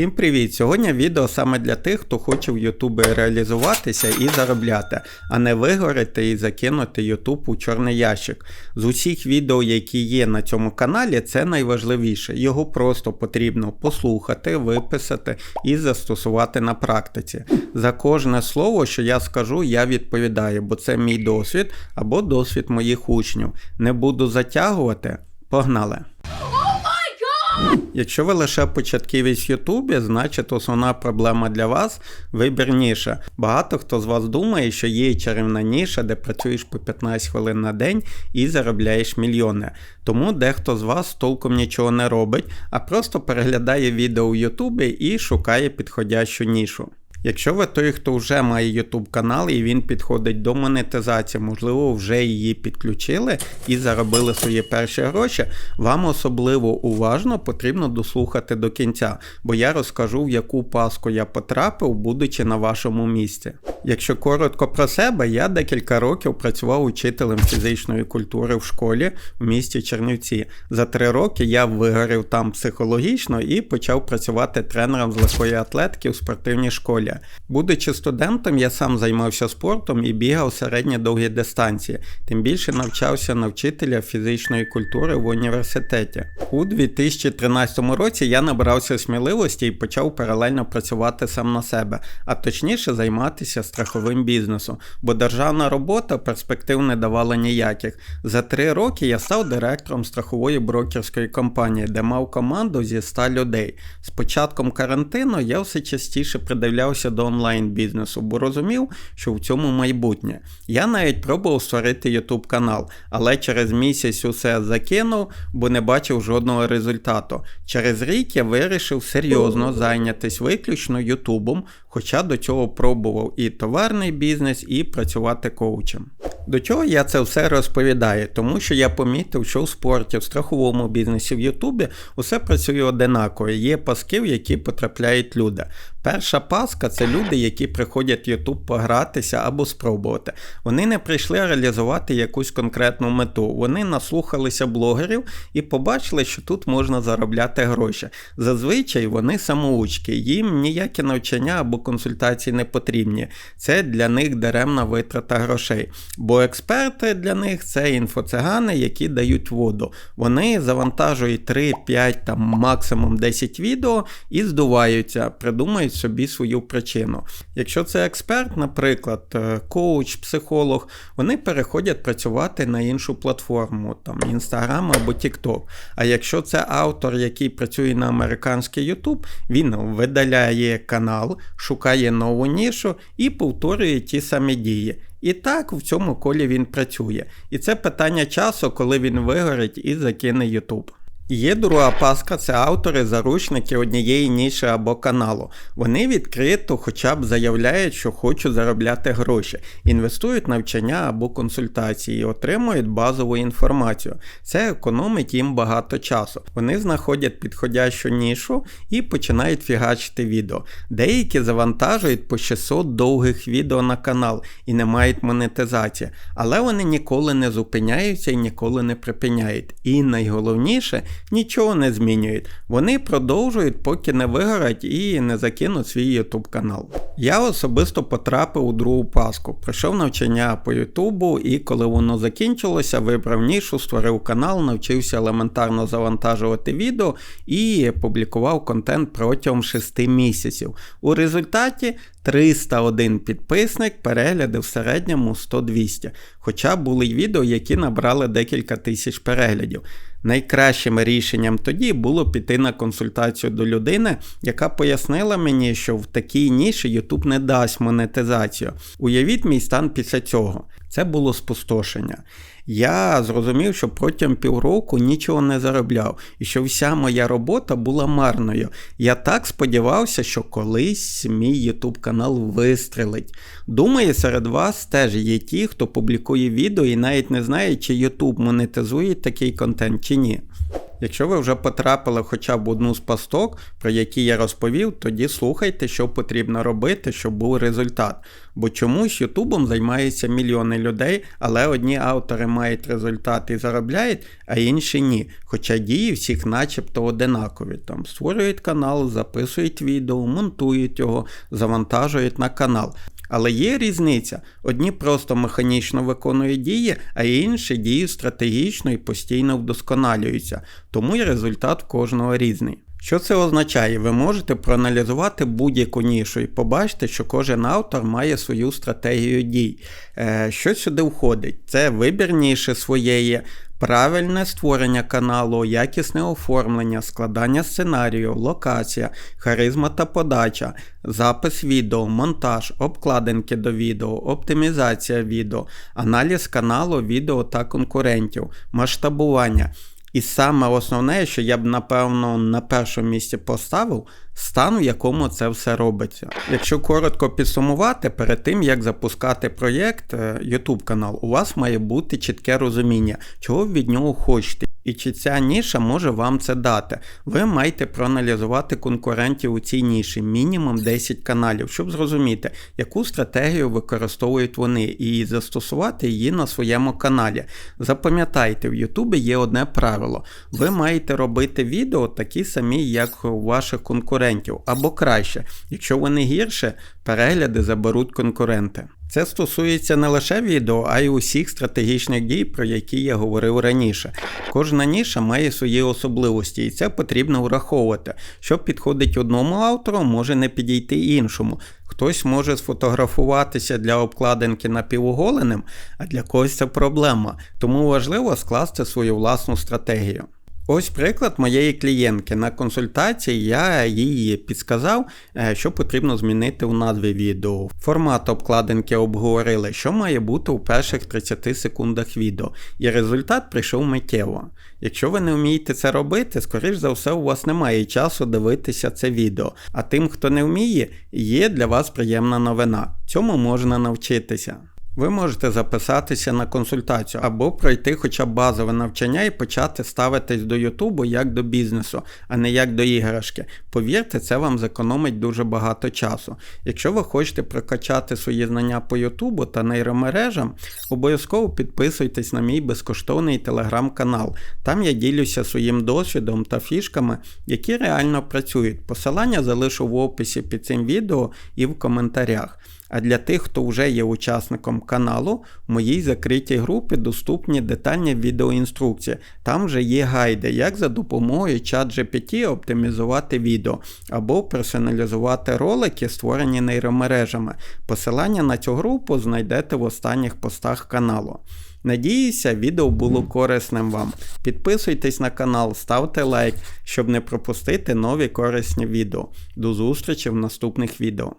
Всім привіт! Сьогодні відео саме для тих, хто хоче в Ютубі реалізуватися і заробляти, а не вигорити і закинути Ютуб у чорний ящик. З усіх відео, які є на цьому каналі, це найважливіше. Його просто потрібно послухати, виписати і застосувати на практиці. За кожне слово, що я скажу, я відповідаю, бо це мій досвід або досвід моїх учнів. Не буду затягувати. Погнали! Якщо ви лише початківець в Ютубі, значить основна проблема для вас вибір ніша. Багато хто з вас думає, що є чарівна ніша, де працюєш по 15 хвилин на день і заробляєш мільйони. Тому дехто з вас толком нічого не робить, а просто переглядає відео в Ютубі і шукає підходящу нішу. Якщо ви той, хто вже має YouTube канал і він підходить до монетизації, можливо, вже її підключили і заробили свої перші гроші, вам особливо уважно потрібно дослухати до кінця, бо я розкажу, в яку паску я потрапив, будучи на вашому місці. Якщо коротко про себе, я декілька років працював учителем фізичної культури в школі в місті Чернівці. За три роки я вигорів там психологічно і почав працювати тренером з легкої атлетики у спортивній школі. Будучи студентом, я сам займався спортом і бігав середні довгі дистанції, тим більше навчався на вчителя фізичної культури в університеті. У 2013 році я набрався сміливості і почав паралельно працювати сам на себе, а точніше займатися страховим бізнесом, бо державна робота перспектив не давала ніяких. За три роки я став директором страхової брокерської компанії, де мав команду зі 100 людей. З початком карантину я все частіше придивлявся готувався до онлайн-бізнесу, бо розумів, що в цьому майбутнє. Я навіть пробував створити YouTube канал, але через місяць усе закинув, бо не бачив жодного результату. Через рік я вирішив серйозно зайнятися виключно Ютубом, хоча до цього пробував і товарний бізнес, і працювати коучем. До чого я це все розповідаю? Тому що я помітив, що в спорті, в страховому бізнесі в Ютубі усе працює одинаково. Є паски, в які потрапляють люди. Перша паска це люди, які приходять YouTube погратися або спробувати. Вони не прийшли реалізувати якусь конкретну мету. Вони наслухалися блогерів і побачили, що тут можна заробляти гроші. Зазвичай вони самоучки, їм ніякі навчання або консультації не потрібні. Це для них даремна витрата грошей. Бо експерти для них це інфоцигани, які дають воду. Вони завантажують 3, 5, там максимум 10 відео і здуваються, придумають собі свою причину. Якщо це експерт, наприклад, е, коуч, психолог, вони переходять працювати на іншу платформу, там Instagram або TikTok. А якщо це автор, який працює на американський YouTube, він видаляє канал, шукає нову нішу і повторює ті самі дії. І так в цьому колі він працює. І це питання часу, коли він вигорить і закине YouTube. Є друга паска це автори заручники однієї ніші або каналу. Вони відкрито хоча б заявляють, що хочуть заробляти гроші, інвестують навчання або консультації і отримують базову інформацію. Це економить їм багато часу. Вони знаходять підходящу нішу і починають фігачити відео. Деякі завантажують по 600 довгих відео на канал і не мають монетизації, але вони ніколи не зупиняються і ніколи не припиняють. І найголовніше нічого не змінюють. Вони продовжують, поки не вигорять і не закинуть свій YouTube канал. Я особисто потрапив у другу паску, пройшов навчання по Ютубу, і коли воно закінчилося, вибрав нішу, створив канал, навчився елементарно завантажувати відео і публікував контент протягом 6 місяців. У результаті 301 підписник, перегляди в середньому 100-200. Хоча були й відео, які набрали декілька тисяч переглядів. Найкращим рішенням тоді було піти на консультацію до людини, яка пояснила мені, що в такій ніші YouTube не дасть монетизацію. Уявіть мій стан після цього. Це було спустошення. Я зрозумів, що протягом півроку нічого не заробляв, і що вся моя робота була марною. Я так сподівався, що колись мій YouTube канал вистрелить. Думаю, серед вас теж є ті, хто публікує відео і навіть не знає, чи YouTube монетизує такий контент чи ні. Якщо ви вже потрапили хоча б одну з пасток, про які я розповів, тоді слухайте, що потрібно робити, щоб був результат. Бо чомусь Ютубом займаються мільйони людей, але одні автори мають результат і заробляють, а інші ні. Хоча дії всіх начебто одинакові. Там створюють канал, записують відео, монтують його, завантажують на канал. Але є різниця: одні просто механічно виконують дії, а інші діють стратегічно і постійно вдосконалюються, тому і результат кожного різний. Що це означає? Ви можете проаналізувати будь-яку нішу і побачити, що кожен автор має свою стратегію дій. Е, що сюди входить? Це вибір ніші своєї, правильне створення каналу, якісне оформлення, складання сценарію, локація, харизма та подача, запис відео, монтаж, обкладинки до відео, оптимізація відео, аналіз каналу, відео та конкурентів, масштабування. І саме основне, що я б напевно на першому місці поставив, стан, в якому це все робиться. Якщо коротко підсумувати, перед тим як запускати проєкт е, YouTube канал, у вас має бути чітке розуміння, чого ви від нього хочете. І чи ця ніша може вам це дати. Ви маєте проаналізувати конкурентів у цій ніші, мінімум 10 каналів, щоб зрозуміти, яку стратегію використовують вони, і застосувати її на своєму каналі. Запам'ятайте, в Ютубі є одне правило: ви маєте робити відео такі самі, як у ваших конкурентів, або краще, якщо вони гірше, перегляди заберуть конкуренти. Це стосується не лише відео, а й усіх стратегічних дій, про які я говорив раніше. Кожна ніша має свої особливості, і це потрібно враховувати. Що підходить одному автору, може не підійти іншому. Хтось може сфотографуватися для обкладинки напівоголеним, а для когось це проблема. Тому важливо скласти свою власну стратегію. Ось приклад моєї клієнтки. На консультації я їй підсказав, е, що потрібно змінити у назві відео. Формат обкладинки обговорили, що має бути у перших 30 секундах відео, і результат прийшов миттєво. Якщо ви не вмієте це робити, скоріш за все, у вас немає часу дивитися це відео. А тим, хто не вміє, є для вас приємна новина. Цьому можна навчитися. Ви можете записатися на консультацію або пройти хоча б базове навчання і почати ставитись до Ютубу як до бізнесу, а не як до іграшки. Повірте, це вам зекономить дуже багато часу. Якщо ви хочете прокачати свої знання по Ютубу та нейромережам, обов'язково підписуйтесь на мій безкоштовний телеграм-канал. Там я ділюся своїм досвідом та фішками, які реально працюють. Посилання залишу в описі під цим відео і в коментарях. А для тих, хто вже є учасником каналу, в моїй закритій групі доступні детальні відеоінструкції. Там вже є гайди, як за допомогою ChatGPT оптимізувати відео або персоналізувати ролики, створені нейромережами. Посилання на цю групу знайдете в останніх постах каналу. Надіюся, відео було корисним вам. Підписуйтесь на канал, ставте лайк, щоб не пропустити нові корисні відео. До зустрічі в наступних відео.